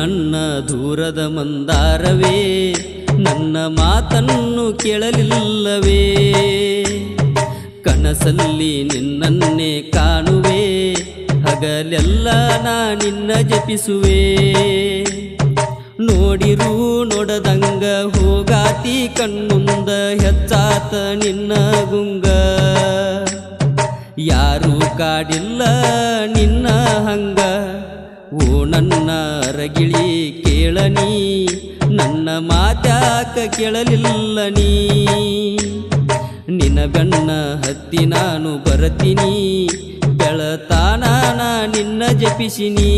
ನನ್ನ ದೂರದ ಮಂದಾರವೇ, ನನ್ನ ಮಾತನ್ನು ಕೇಳಲಿಲ್ಲವೇ. ಕನಸಲ್ಲಿ ನಿನ್ನನ್ನೇ ಕಾಣುವೆ, ಹಗಲೆಲ್ಲ ನಾ ನಿನ್ನ ಜಪಿಸುವೆ. ನೋಡಿರು ನೋಡದಂಗ ಹೋಗಾತಿ, ಕಣ್ಣುಂದ ಹೆಚ್ಚಾತ ನಿನ್ನ ಗುಂಗ. ಯಾರು ಕಾಡಿಲ್ಲ ನಿನ್ನ ಹಂಗ. ಓ ನನ್ನ ರಗಿಳಿ ಕೇಳನಿ, ನನ್ನ ಮಾತ್ಯಾಕ ಕೇಳಲಿಲ್ಲ ನೀ. ನಿನ್ನ ಬೆನ್ನ ಹತ್ತಿ ನಾನು ಬರತೀನಿ, ಬೆಳತಾನ ನಿನ್ನ ಜಪಿಸಿನಿ.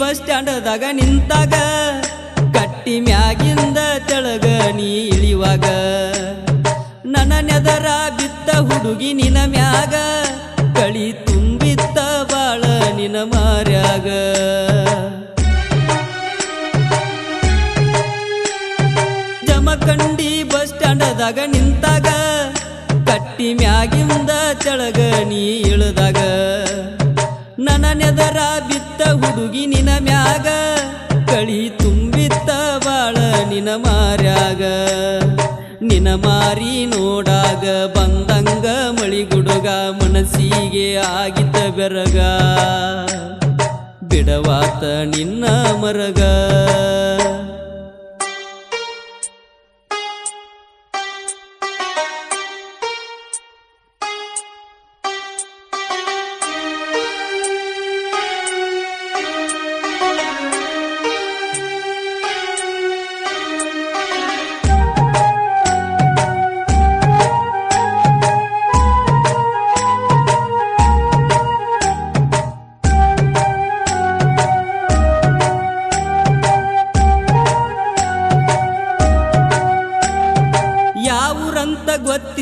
ಬಸ್ ಸ್ಟ್ಯಾಂಡದಾಗ ನಿಂತಾಗ, ಕಟ್ಟಿ ಮ್ಯಾಗಿಂದ ತೆಳಗ ನೀ ಇಳಿವಾಗ ನನ್ನ ನೆದರ ಬಿತ್ತ ಹುಡುಗಿ ನಿನ ಮ್ಯಾಗ, ಕಳಿ ತುಂಬಿತ್ತ ಬಾಳ ನಿನ ಮಾರ್ಯಾಗ. ಜಮಖಂಡಿ ಬಸ್ ಸ್ಟ್ಯಾಂಡದಾಗ ನಿಂತಾಗ, ಕಟ್ಟಿ ಮ್ಯಾಗಿಂದ ತೆಳಗ ನೀ ಇಳಿದಾಗ. ನನ್ನ ನೆದರ ಬಿತ್ತ ಹುಡುಗಿ ನಿನ ಮ್ಯಾಗ, ಕಳಿ ತುಂಬಿತ್ತ ಬಾಳ ನಿನ ಮಾರ್ಯಾಗ. ನಿನ ಮಾರಿ ನೋಡಾಗ ಬಂದಂಗ ಮಳಿಗುಡುಗ ಮನಸ್ಸಿಗೆ ಆಗಿದ್ದ ಬೆರಗ. ಬಿಡವಾತ ನಿನ್ನ ಮರಗ.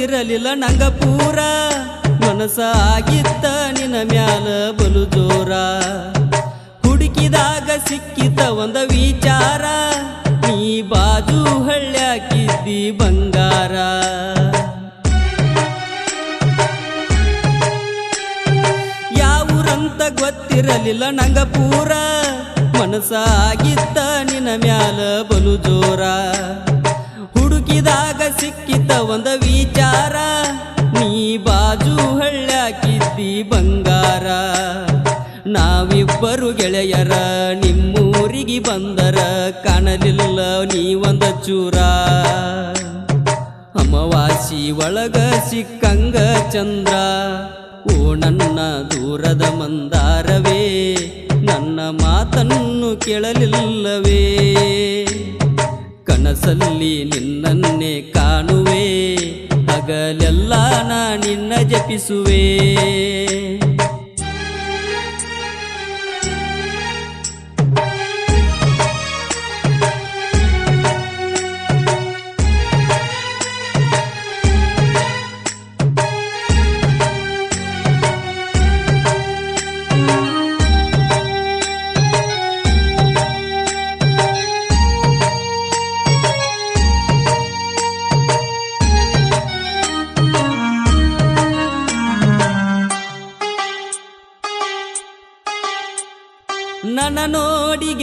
ಗೊತ್ತಿರಲಿಲ್ಲ ನಂಗ ಪೂರ. ಮನಸ ಆಗಿತ್ತ ನಿನ್ನ ಮ್ಯಾಲ ಬಲು ಜೋರ. ಹುಡುಕಿದಾಗ ಸಿಕ್ಕಿತ ಒಂದ ವಿಚಾರ. ನೀ ಬಾಜು ಹಳ್ಳ್ಯಾಕಿದ್ದಿ ಬಂಗಾರ. ಯಾವೂರಂತ ಗೊತ್ತಿರಲಿಲ್ಲ ನಂಗ ಪೂರ. ಮನಸ ಆಗಿತ್ತ ನಿನ್ನ ಮ್ಯಾಲ ಬಲು ಜೋರ. ಹುಡುಕಿದಾಗ ಸಿಕ್ಕಿತ ಒಂದ ವಿಚಾರ, ನೀ ಬಾಜು ಹಳ್ಳಾಕಿದ್ದಿ ಬಂಗಾರ. ನಾವಿಬ್ಬರು ಗೆಳೆಯರ, ನಿಮ್ಮೂರಿಗೆ ಬಂದರ, ಕಾಣಲಿಲ್ಲ ನೀ ಒಂದ ಚೂರ. ಅಮವಾಸಿ ಒಳಗ ಸಿಕ್ಕಂಗ ಚಂದ್ರ, ಓ ನನ್ನ ದೂರದ ಮಂದಾರವೇ, ನನ್ನ ಮಾತನ್ನು ಕೇಳಲಿಲ್ಲವೇ. ಕನಸಲ್ಲಿ ನಿನ್ನನ್ನೇ ಕಾಣುವೆ. ಹಗಲೆಲ್ಲ ನಾ ನಿನ್ನ ಜಪಿಸುವೆ.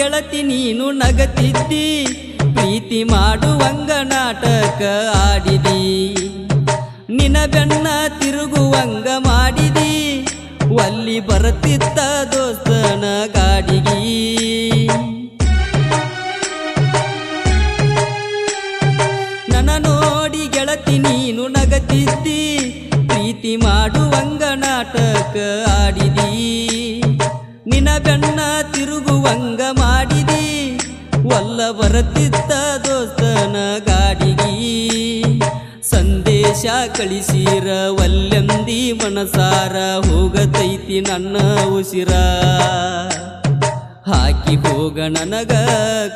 ಗೆಳತಿ ನೀನು ನಗತಿದ್ದಿ, ಪ್ರೀತಿ ಮಾಡುವಂಗ ನಾಟಕ ಆಡಿದಿ. ನಿನ ಬೆನ್ನ ತಿರುಗುವಂಗ ಮಾಡಿದಿ, ಒಲ್ಲಿ ಬರುತ್ತಿತ್ತ ದೋಸ್ತನ ಗಾಡಿಗಿ. ನನ್ನ ನೋಡಿ ಗೆಳತಿ ನೀನು ನಗತಿದ್ದಿ, ಪ್ರೀತಿ ಮಾಡುವಂಗ ನಾಟಕ ಆಡಿದಿ. ಬೆನ್ನ ತಿರುಗುವಂಗ ಮಾಡಿದಿ ಒಲ್ಲ ಬರತಿದ್ದ ದೋಸ್ತನ ಗಾಡಿಗಿ. ಸಂದೇಶ ಕಳಿಸಿರ ಒಲ್ಲೆಂದಿ ಮನಸಾರ, ಹೋಗತೈತಿ ನನ್ನ ಉಸಿರ. ಹಾಕಿ ಹೋಗ ನನಗ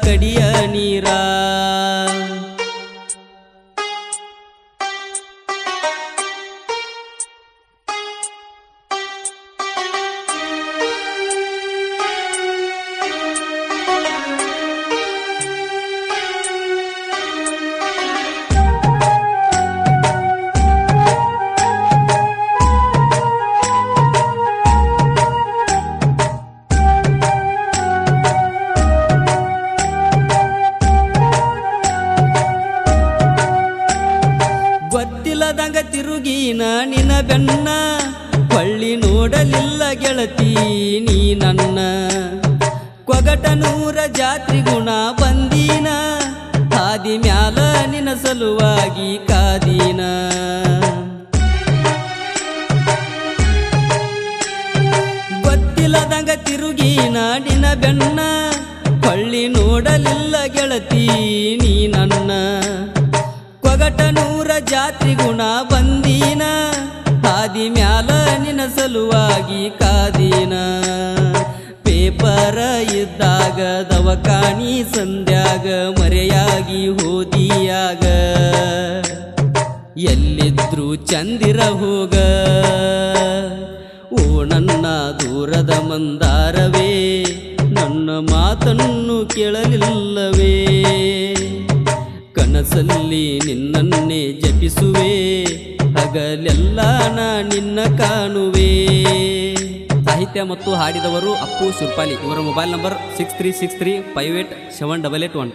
ಕಡಿಯ ನೀರ. ಬೆನ್ನ ಹೊಳ್ಳಿ ನೋಡಲಿಲ್ಲ ಗೆಳತಿ ನೀ ನನ್ನ. ಕೊಗಟ ನೂರ ಜಾತ್ರಿ ಗುಣ ಬಂದೀನ, ಹಾದಿ ಮ್ಯಾಲ ನಿನ ಸಲುವಾಗಿ ಕಾದೀನ. ಗೊತ್ತಿಲ್ಲದಂಗ ತಿರುಗಿ ನಾಡಿನ ಬೆನ್ನ ಹೊಳ್ಳಿ ನೋಡಲಿಲ್ಲ ಗೆಳತಿ ನೀ ನನ್ನ. ಕೊಗಟ ನೂರ ಜಾತ್ರಿ ಗುಣ ಬಂದೀನ. ಹಾದಿ ಮ್ಯಾಲ ನಿನ್ನ ಸಲುವಾಗಿ ಕಾದೀನ ಪೇಪರ ಇದ್ದಾಗ ದವಕಾಣಿ ಸಂಧ್ಯಾಗ ಮರೆಯಾಗಿ ಹೋದಿಯಾಗ. ಎಲ್ಲಿದ್ರು ಚಂದಿರ ಹೋಗ. ಓ ನನ್ನ ದೂರದ ಮಂದಾರವೇ, ನನ್ನ ಮಾತನ್ನು ಕೇಳಲಿಲ್ಲವೇ. ಕನಸಲ್ಲಿ ನಿನ್ನನ್ನೇ ಜಪಿಸುವೆ ಹಗಲೆಲ್ಲ ನಿನ್ನ ಕಾಣುವೆ. ಸಾಹಿತ್ಯ ಮತ್ತು ಹಾಡಿದವರು ಅಪ್ಪು ಸುರ್ಪಾಲಿ ಇವರ mobile number six three six three five eight seven double eight one